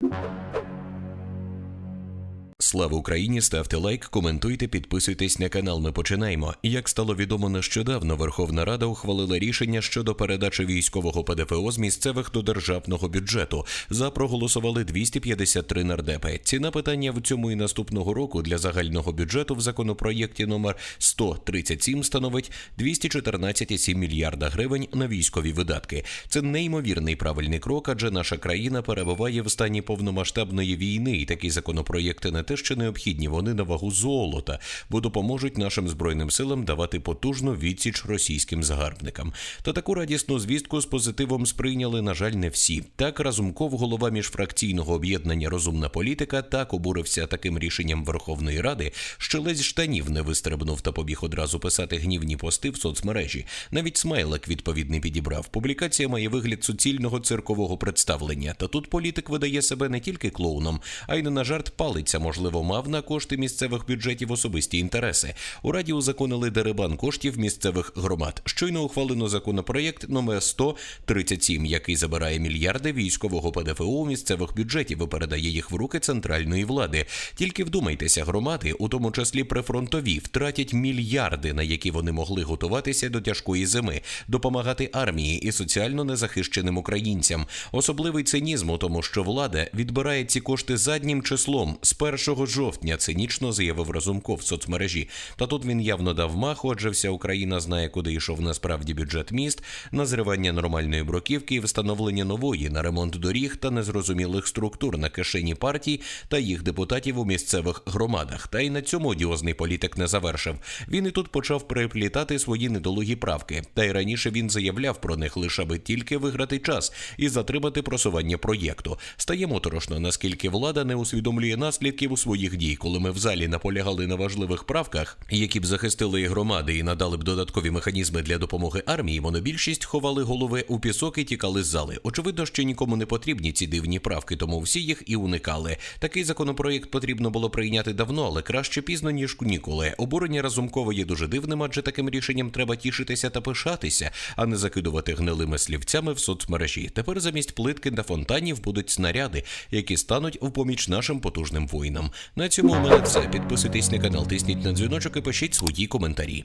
you Слава Україні! Ставте лайк, коментуйте, підписуйтесь на канал. Ми починаємо. Як стало відомо нещодавно, Верховна Рада ухвалила рішення щодо передачі військового ПДФО з місцевих до державного бюджету. За проголосували 253 нардепи. Ціна питання в цьому і наступного року для загального бюджету в законопроєкті номер 137 становить 214,7 мільярда гривень на військові видатки. Це неймовірний правильний крок, адже наша країна перебуває в стані повномасштабної війни, і такі законопроєкти не те, що необхідні, вони на вагу золота, бо допоможуть нашим збройним силам давати потужну відсіч російським загарбникам. Та таку радісну звістку з позитивом сприйняли, на жаль, не всі. Так Разумков, голова міжфракційного об'єднання Розумна політика, так обурився таким рішенням Верховної Ради, що ледь штанів не вистрибнув та побіг одразу писати гнівні пости в соцмережі. Навіть смайлик відповідний підібрав. Публікація має вигляд суцільного циркового представлення. Та тут політик видає себе не тільки клоуном, а й не на жарт палиця, можливо, мав на кошти місцевих бюджетів особисті інтереси. У раді узаконили дерибан коштів місцевих громад. Щойно ухвалено законопроєкт номер 137, який забирає мільярди військового ПДФО у місцевих бюджетів і передає їх в руки центральної влади. Тільки вдумайтеся, громади, у тому числі прифронтові, втратять мільярди, на які вони могли готуватися до тяжкої зими, допомагати армії і соціально незахищеним українцям. Особливий цинізм у тому, що влада відбирає ці кошти заднім числом з 1 жовтня. Цинічно заявив Разумков в соцмережі. Та тут він явно дав маху, адже вся Україна знає, куди йшов насправді бюджет міст, на зривання нормальної бруківки і встановлення нової на ремонт доріг та незрозумілих структур на кишені партій та їх депутатів у місцевих громадах. Та й на цьому одіозний політик не завершив. Він і тут почав переплітати свої недолугі правки. Та й раніше він заявляв про них лише аби тільки виграти час і затримати просування проєкту. Стає моторошно, наскільки влада не усвідомлює наслідків у своїх дій, коли ми в залі наполягали на важливих правках, які б захистили і громади і надали б додаткові механізми для допомоги армії. Монобільшість ховали голови у пісок і тікали з зали. Очевидно, що нікому не потрібні ці дивні правки, тому всі їх і уникали. Такий законопроєкт потрібно було прийняти давно, але краще пізно ніж ніколи. Обурення Разумкова є дуже дивним, адже таким рішенням треба тішитися та пишатися, а не закидувати гнилими слівцями в соцмережі. Тепер замість плитки та фонтанів будуть снаряди, які стануть в поміч нашим потужним воїнам. На цьому у мене все. Підписуйтесь на канал, тисніть на дзвіночок і пишіть свої коментарі.